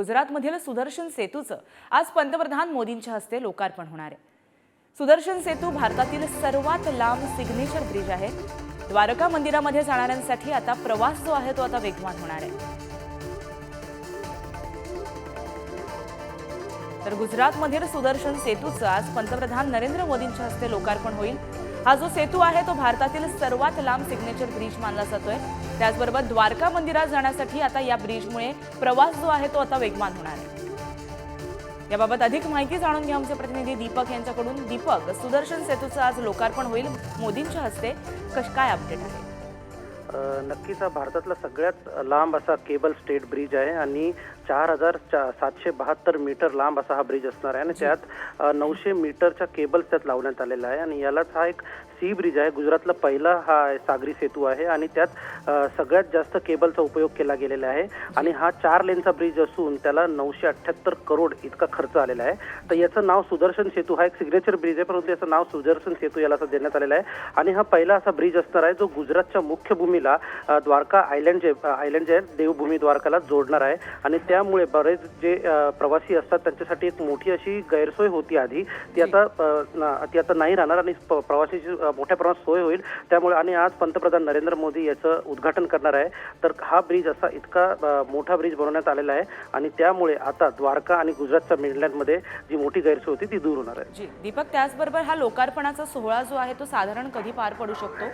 गुजरातमधील सुदर्शन सेतूचं आज पंतप्रधान मोदींच्या हस्ते लोकार्पण होणार आहे. सुदर्शन सेतू भारतातील सर्वात लांब सिग्नेचर ब्रिज आहे. द्वारका मंदिरामध्ये जाणाऱ्यांसाठी आता प्रवास जो आहे तो आता वेगवान होणार आहे. तर गुजरातमधील सुदर्शन सेतूचं आज पंतप्रधान नरेंद्र मोदींच्या हस्ते लोकार्पण होईल. हा जो सेतू आहे तो भारतातील सर्वात लांब सिग्नेचर ब्रिज मानला जातोय. त्याचबरोबर द्वारका मंदिरात जाण्यासाठी आता या ब्रिजमुळे प्रवास जो आहे तो आता वेगवान होणार आहे. याबाबत अधिक माहिती जाणून घ्या आमचे प्रतिनिधी दीपक यांच्याकडून. दीपक सुदर्शन सेतूचं आज लोकार्पण होईल. मोदींच्या हस्ते कश काय अपडेट आहे? नक्कीच हा भारतातला सगळ्यात लांब असा केबल स्टेट ब्रिज आहे आणि चार हजार सातशे बहात्तर मीटर लांब असा हा ब्रिज असणार आहे आणि त्यात नऊशे मीटरच्या केबल्स त्यात लावण्यात आलेला आहे आणि यालाच हा एक सी ब्रिज आहे. गुजरातला पहिला हा सागरी सेतू आहे आणि त्यात सगळ्यात जास्त केबलचा उपयोग केला गेलेला आहे आणि हा चार लेनचा ब्रिज असून त्याला नऊशे अठ्ठ्याहत्तर करोड इतका खर्च आलेला आहे. तर याचं नाव सुदर्शन सेतू हा एक सिग्नेचर ब्रिज आहे परंतु याचं नाव सुदर्शन सेतू याला असं देण्यात आलेलं आहे आणि हा पहिला असा ब्रिज असणार आहे जो गुजरातच्या मुख्य भूमीला अ, द्वारका आयलंड जे आयलंड जे आहे देवभूमी द्वारकाला जोडणार आहे. आणि त्यामुळे बरेच जे प्रवासी असतात त्यांच्यासाठी एक मोठी अशी गैरसोय होती आधी. ती आता ती आता नाही राहणार आणि प्रवासीची मोठ्या प्रमाणात सोय होईल. त्यामुळे आणि आज पंतप्रधान नरेंद्र मोदी याचं उद्घाटन करणार आहे. तर हा ब्रिज असा इतका मोठा ब्रिज बनवण्यात आलेला आहे. आणि त्यामुळे आता द्वारका आणि गुजरातच्या मिडलँडमध्ये जी मोठी गैरसोय होती ती दूर होणार आहे. जी. दीपक त्याचबरोबर हा लोकार्पणाचा सोहळा जो आहे तो साधारण कधी पार पडू शकतो?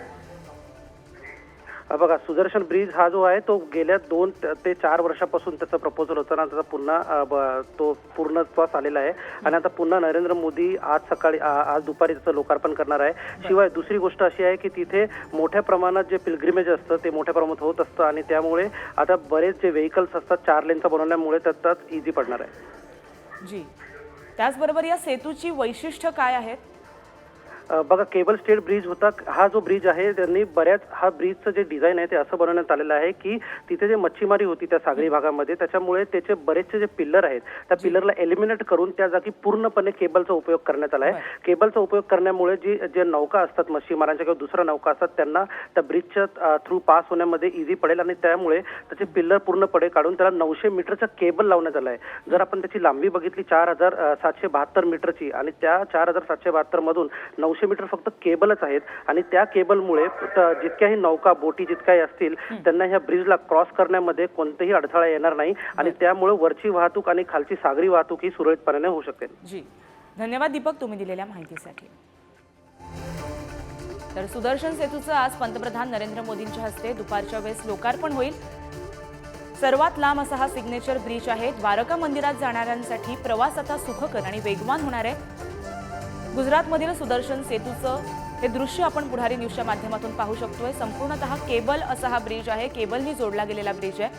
बघा सुदर्शन ब्रिज हा जो आहे तो गेल्या दोन ते चार वर्षापासून त्याचं प्रपोजल होतं ना त्याचा पुन्हा ब- तो पूर्णत्वास आलेला आहे. आणि आता पुन्हा नरेंद्र मोदी आज सकाळी आज दुपारी त्याचं लोकार्पण करणार आहे. शिवाय दुसरी गोष्ट अशी आहे की तिथे मोठ्या प्रमाणात जे पिलग्रिमेज असतं ते मोठ्या प्रमाणात होत असतं. आणि त्यामुळे आता बरेच जे व्हेकल्स असतात चार लेनचा बनवल्यामुळे त्यात इझी पडणार आहे. जी. त्याचबरोबर या सेतूची वैशिष्ट्य काय आहेत? बघा केबल स्टेट ब्रिज होता हा जो ब्रिज आहे त्यांनी बऱ्याच हा ब्रिजचं जे डिझाईन आहे ते असं बनवण्यात आलेलं आहे की तिथे जे मच्छीमारी होती त्या सागरी भागामध्ये त्याच्यामुळे त्याचे बरेचसे जे पिल्लर आहेत त्या पिल्लरला एलिमिनेट करून त्या जागी पूर्णपणे केबलचा उपयोग करण्यात आला आहे. केबलचा उपयोग करण्यामुळे जी जे नौका असतात मच्छीमारांच्या किंवा दुसऱ्या नौका असतात त्यांना त्या ब्रिजच्या थ्रू पास होण्यामध्ये इझी पडेल आणि त्यामुळे त्याचे पिल्लर पूर्णपणे काढून त्याला नऊशे मीटरचा केबल लावण्यात आला आहे. जर आपण त्याची लांबी बघितली चार हजार सातशे बहात्तर मीटरची आणि त्या चार हजार सातशे बहात्तर मधून नऊशे मीटर फक्त केबलच आहेत. आणि त्या केबलमुळे जितक्याही नौका बोटी जितक्याही असतील त्यांना ह्या ब्रिजला क्रॉस करण्यामध्ये कोणतेही अडथळा येणार नाही. आणि त्यामुळे वरची वाहतूक आणि खालची सागरी वाहतूक ही सुरळीतपणे होऊ शकेल. जी. धन्यवाद दीपक तुम्ही दिलेल्या माहितीसाठी. तर सुदर्शन सेतूचं आज पंतप्रधान नरेंद्र मोदींच्या हस्ते दुपारच्या वेळेस लोकार्पण होईल. सर्वात लांब असा हा सिग्नेचर ब्रिज आहे. द्वारका मंदिरात जाणाऱ्यांसाठी प्रवास आता सुखकर आणि वेगवान होणार आहे. गुजरातमधील सुदर्शन सेतूचं हे दृश्य आपण पुढारी न्यूजच्या माध्यमातून पाहू शकतोय. संपूर्णतः केबल असा हा ब्रिज आहे. केबलनी जोडला गेलेला ब्रिज आहे.